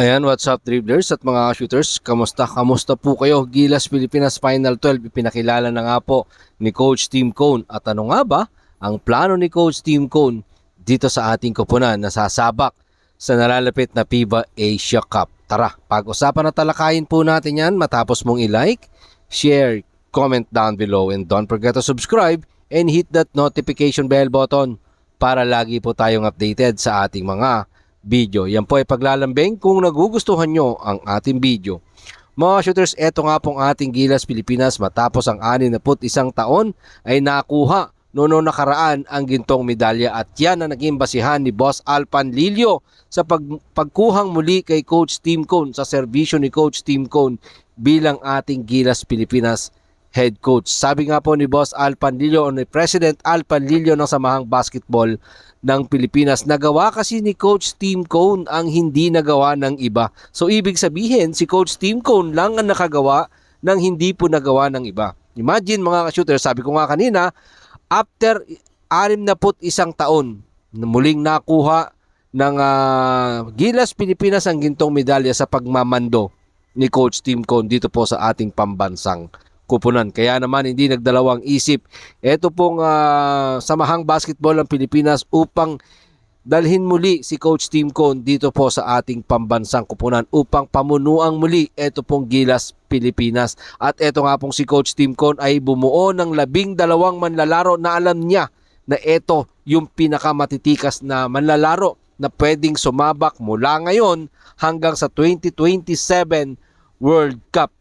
Yan, what's up dribblers at mga shooters? Kamusta? Kamusta po kayo? Gilas Pilipinas Final 12 ipinakilala na nga po ni Coach Tim Cone. At ano nga ba ang plano ni Coach Tim Cone dito sa ating kupunan na sasabak sa nalalapit na FIBA Asia Cup? Tara, pag-usapan na talakayin po natin yan matapos mong i-like, share, comment down below and don't forget to subscribe and hit that notification bell button para lagi po tayong updated sa ating mga video. Yan po ay paglalambing kung nagugustuhan nyo ang ating video. Mga shooters, eto nga pong ating Gilas Pilipinas matapos ang 61 taon ay nakuha noong nakaraan ang gintong medalya at yan ang naging basihan ni Boss Alpan Lilio sa pag, pagkuhang muli kay Coach Tim Cone sa serbisyo ni Coach Tim Cone bilang ating Gilas Pilipinas head coach. Sabi nga po ni Boss Al Panlilio o ni President Al Panlilio ng Samahang Basketball ng Pilipinas, nagawa kasi ni Coach Tim Cone ang hindi nagawa ng iba. So ibig sabihin, si Coach Tim Cone lang ang nakagawa ng hindi po nagawa ng iba. Imagine mga shooter, sabi ko nga kanina, after 61 taon, na muling nakuha ng ah, Gilas Pilipinas ang gintong medalya sa pagmamando ni Coach Tim Cone dito po sa ating pambansang kupunan. Kaya naman hindi nagdalawang isip ito pong ah, samahang basketball ng Pilipinas upang dalhin muli si Coach Tim Cone dito po sa ating pambansang kupunan upang pamunuang muli ito pong Gilas Pilipinas. At ito nga pong si Coach Tim Cone ay bumuo ng labing dalawang manlalaro na alam niya na ito yung pinakamatitikas na manlalaro na pwedeng sumabak mula ngayon hanggang sa 2027 World Cup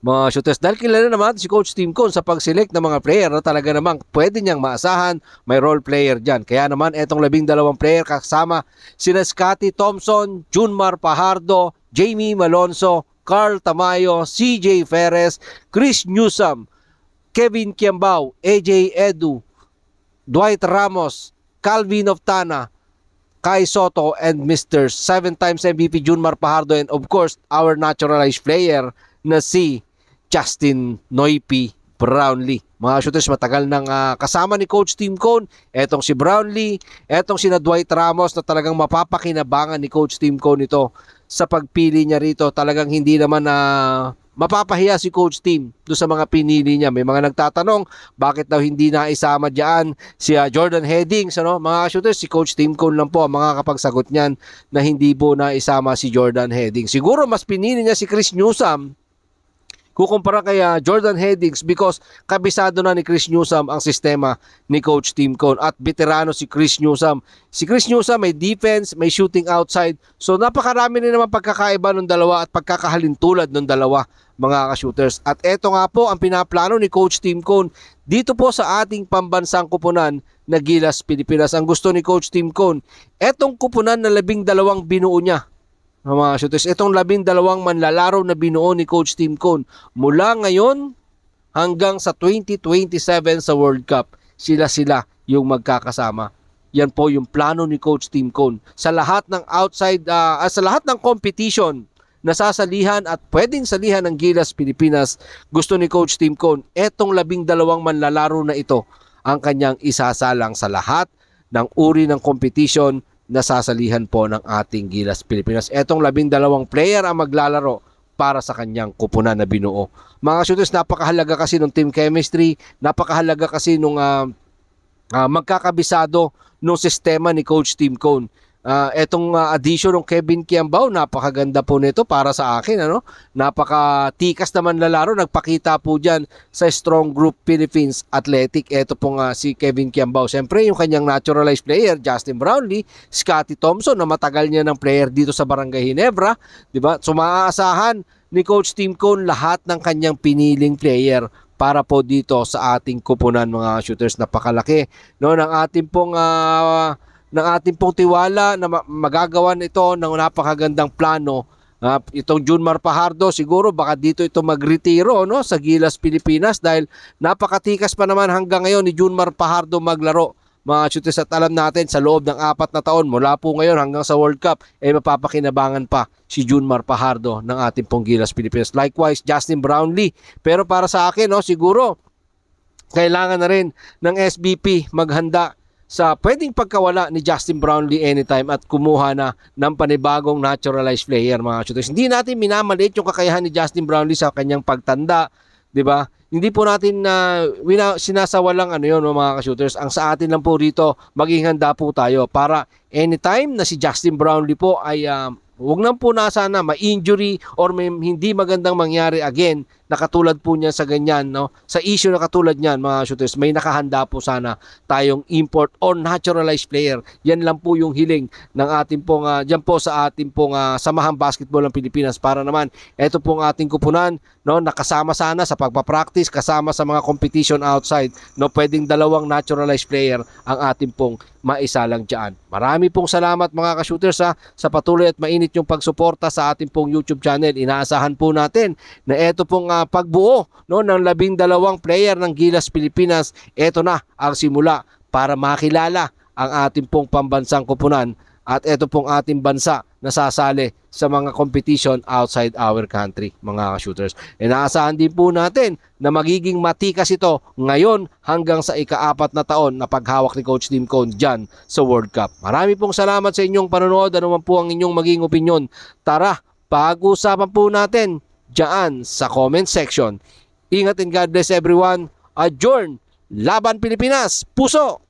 mga shooters. Dahil kilala naman si Coach Tim Cone sa pag-select ng mga player na talaga namang pwede niyang maasahan, may role player dyan. Kaya naman etong labing dalawang player kasama sina Scotty Thompson, Junmar Pajardo, Jamie Malonzo, Carl Tamayo, CJ Ferres, Chris Newsom, Kevin Kiambao, AJ Edu, Dwight Ramos, Calvin Oftana, Kai Soto, and Mr. Seven times MVP Junmar Pajardo, and of course, our naturalized player na si Justin Noipi Brownlee. Mga shooters, matagal nang ah, kasama ni Coach Tim Cone. Etong si Brownlee, etong si na Dwight Ramos na talagang mapapakinabangan ni Coach Tim Cone ito sa pagpili niya rito. Talagang hindi naman na mapapahiya si Coach Tim do sa mga pinili niya. May mga nagtatanong bakit daw hindi na isama diyan si ah, Jordan Headings. Ano? Mga shooters, si Coach Tim Cone lang po ang mga kapagsagot niyan na hindi po na isama si Jordan Headings. Siguro mas pinili niya si Chris Newsom kukumpara kay ah, Jordan Headings because kabisado na ni Chris Newsom ang sistema ni Coach Tim Cone at veterano si Chris Newsom. Si Chris Newsom may defense, may shooting outside. So napakarami rin naman pagkakaiba ng dalawa at pagkakahalintulad ng dalawa mga ka-shooters. At eto nga po ang pinaplano ni Coach Tim Cone dito po sa ating pambansang kupunan na Gilas Pilipinas. Ang gusto ni Coach Tim Cone, etong kupunan na labing dalawang binuo niya mga shooters. Itong labing dalawang manlalaro na binuo ni Coach Tim Cone mula ngayon hanggang sa 2027 sa World Cup. Sila-sila yung magkakasama. Yan po yung plano ni Coach Tim Cone. Sa lahat ng outside, ah, sa lahat ng competition na sasalihan at pwedeng salihan ng Gilas Pilipinas, gusto ni Coach Tim Cone, etong labing dalawang manlalaro na ito ang kanyang isasalang sa lahat ng uri ng competition nasasalihan po ng ating Gilas Pilipinas. Etong labing dalawang player ang maglalaro para sa kanyang kupunan na binuo. Mga shooters, napakahalaga kasi ng team chemistry, napakahalaga kasi nung uh, uh, magkakabisado ng sistema ni Coach Tim Cone. Uh, etong uh, addition ng Kevin Kiambao, napakaganda po nito para sa akin. Ano? Napakatikas naman lalaro. Nagpakita po dyan sa Strong Group Philippines Athletic. Ito po nga si Kevin Kiambao. Siyempre, yung kanyang naturalized player, Justin Brownlee, Scotty Thompson, na matagal niya ng player dito sa Barangay Hinebra. Diba? So, maaasahan ni Coach Tim Cone lahat ng kanyang piniling player para po dito sa ating kupunan mga shooters napakalaki no ng ating pong uh, ng ating pong tiwala na magagawan ito ng napakagandang plano. Uh, itong Junmar Pajardo siguro baka dito ito magretiro no sa Gilas Pilipinas dahil napakatikas pa naman hanggang ngayon ni Junmar Pajardo maglaro mga shooters at alam natin sa loob ng apat na taon mula po ngayon hanggang sa World Cup ay eh, mapapakinabangan pa si Junmar Pajardo ng ating pong Gilas Pilipinas. Likewise, Justin Brownlee. Pero para sa akin, no, siguro kailangan na rin ng SBP maghanda sa pwedeng pagkawala ni Justin Brownlee anytime at kumuha na ng panibagong naturalized player mga shooters. Hindi natin minamaliit yung kakayahan ni Justin Brownlee sa kanyang pagtanda, 'di ba? Hindi po natin na wina, sinasawalang ano 'yon mga shooters. Ang sa atin lang po rito, maging handa po tayo para anytime na si Justin Brownlee po ay um, Huwag nang po na sana ma-injury or may hindi magandang mangyari again na katulad po niya sa ganyan, no? Sa issue na katulad niyan, mga shooters, may nakahanda po sana tayong import or naturalized player. Yan lang po yung hiling ng ating pong, uh, dyan po sa ating pong uh, samahang basketball ng Pilipinas para naman ito pong ating kupunan, no? Nakasama sana sa pagpapractice, kasama sa mga competition outside, no? Pwedeng dalawang naturalized player ang ating pong maisalang dyan. Marami pong salamat mga ka-shooters ha, sa patuloy at mainit yung pagsuporta sa ating pong YouTube channel. Inaasahan po natin na ito pong uh, pagbuo no, ng labing dalawang player ng Gilas Pilipinas. Ito na ang simula para makilala ang ating pong pambansang kupunan at ito pong ating bansa na sasali sa mga competition outside our country, mga shooters. Inaasahan din po natin na magiging matikas ito ngayon hanggang sa ikaapat na taon na paghawak ni Coach Tim Cone dyan sa World Cup. Marami pong salamat sa inyong panonood. Ano man po ang inyong maging opinion. Tara, pag-usapan po natin dyan sa comment section. Ingat and God bless everyone. Adjourn! Laban Pilipinas! Puso!